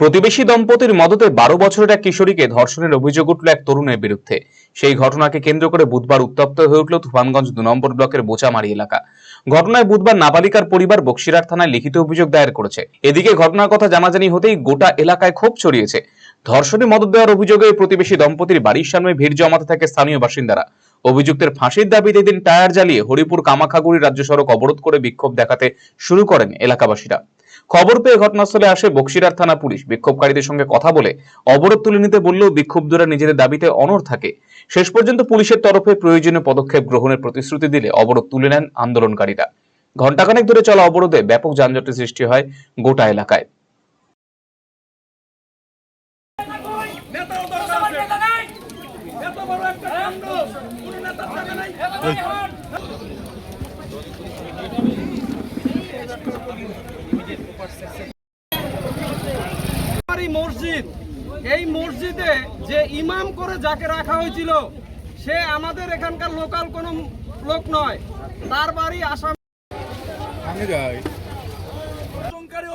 প্রতিবেশী দম্পতির মদতে বারো বছরের এক কিশোরীকে ধর্ষণের অভিযোগ উঠল এক তরুণের বিরুদ্ধে। সেই ঘটনাকে কেন্দ্র করে বুধবার উত্তপ্ত হয়ে উঠল তুফানগঞ্জ দু নম্বর ব্লকের বোচামারি এলাকা। ঘটনায় বুধবার নাবালিকার পরিবার বক্সিরার থানায় লিখিত অভিযোগ দায়ের করেছে। এদিকে ঘটনার কথা জানাজানি হতেই গোটা এলাকায় ক্ষোভ ছড়িয়েছে। ধর্ষণে মদত দেওয়ার অভিযোগে প্রতিবেশী দম্পতির বাড়ির সামনে ভিড় জমাতে থাকে স্থানীয় বাসিন্দারা। অভিযুক্তের ফাঁসির দাবিতে দিন টায়ার জ্বালিয়ে হরিপুর কামাখাগুড়ি রাজ্য সড়ক অবরোধ করে বিক্ষোভ দেখাতে শুরু করেন এলাকাবাসীরা। খবর পেয়ে ঘটনাস্থলে আসে বক্সিরার থানা পুলিশ। বিক্ষোভকারীদের সঙ্গে কথা বলে অবরোধ তুলে নিতে বললেও বিক্ষুব্ধরা নিজেদের দাবিতে অনড় থাকে। শেষ পর্যন্ত পুলিশের তরফে প্রয়োজনীয় পদক্ষেপ গ্রহণের প্রতিশ্রুতি দিলে অবরোধ তুলে নেন আন্দোলনকারীরা। ঘণ্টাখানেক ধরে চলা অবরোধে ব্যাপক যানজটের সৃষ্টি হয় গোটা এলাকায় নেতাও দরকার আছে এত বড় একটা কাণ্ড কোন নেতা থাকে নাই আমার এই মসজিদ এই মসজিদে যে ইমাম করে যাকে রাখা হয়েছিল সে আমাদের এখানকার লোকাল কোনো লোক নয় তার বাড়ি আসাম।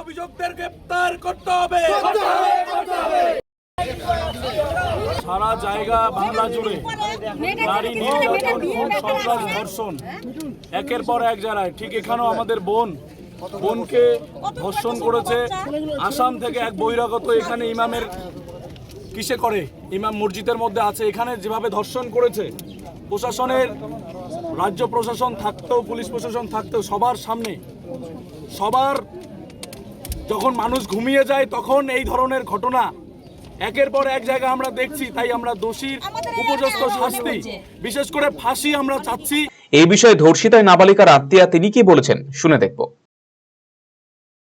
অভিযোগদের গ্রেপ্তার করতে হবে। সারা জায়গা বাংলা জুড়ে নারী নির্যাতন সন্ত্রাস ধর্ষণ। একের পর এক জায়গায়। ঠিক এখানেও আমাদের বোন, বোনকে ধর্ষণ করেছে। আসাম থেকে এক বহিরাগত এখানে ইমামের কিসে করে? ইমাম মসজিদের মধ্যে আছে। এখানে যেভাবে ধর্ষণ করেছে, প্রশাসনের, রাজ্য প্রশাসন থাকতেও, পুলিশ প্রশাসন থাকতেও সবার সামনে, সবার যখন মানুষ ঘুমিয়ে যায়, তখন এই ধরনের ঘটনা একের পর এক জায়গা আমরা দেখছি তাই আমরা দোষীর উপযুক্ত শাস্তি বিশেষ করে ফাঁসি আমরা চাচ্ছি। এই বিষয়ে ধর্ষিতায় নাবালিকার আত্মীয়া তিনি কি বলেছেন শুনে দেখব।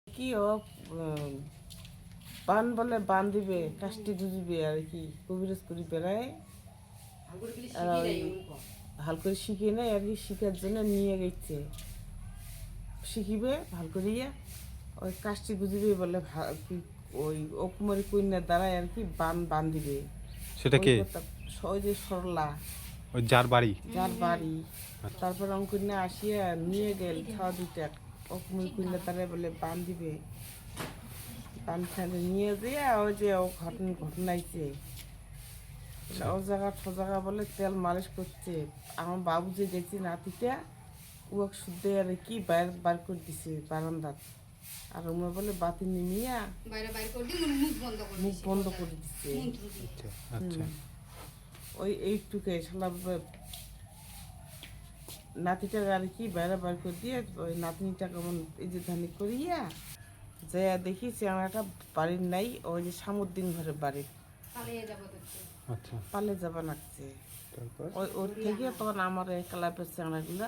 কি বান বলে বান দিবে কাষ্টি দিবে আর কি কবিরাজ করি বেড়ায়। আর ওই ভালো করে শিখে নেয় আর কি শিখার জন্য নিয়ে গেছে। শিখিবে ভালো করিয়া। ওই কাষ্টি গুজিবে বলে ওই অকুমারী কন্যার দ্বারা আর কি বান বান দিবে সেটা কে ওই যে সরলা। ওই যার বাড়ি? যার বাড়ি। তারপর অঙ্কুন্যা আসিয়া নিয়ে গেল খাওয়া দিতে অকুমুল কুইন্যা তারা বলে বান দিবে বান ফেলে নিয়ে দিয়ে ওই যে ও ঘটনা ঘটনাইছে। ও জায়গা ঠো জায়গা বলে তেল মালিশ করছে। আমার বাবু যে দেখছি নাতিটা ও শুদ্ধ আর কি বাইর বার করে দিছে বারান্দাত। আর ওমা বলে বাতি নিমিয়া বাইরে বাইরে করে দিয়ে মুখ বন্ধ করে মুখ বন্ধ করে দিচ্ছে আচ্ছা আচ্ছা। ওই এইটুকে শালা নাতিটাকে আর কি বাইরে বার করে দিয়ে ওই নাতনিটা কেমন এই যে ধানি করিয়া যে দেখি একটা বাড়ির নাই ওই যে সামুদ্দিন ঘরের বাড়ি। দেখতে আচ্ছা। পালে যাবা লাগছে। তারপর? ওই ওর থেকে তখন আমার এই কালাপের চাংড়াগুলা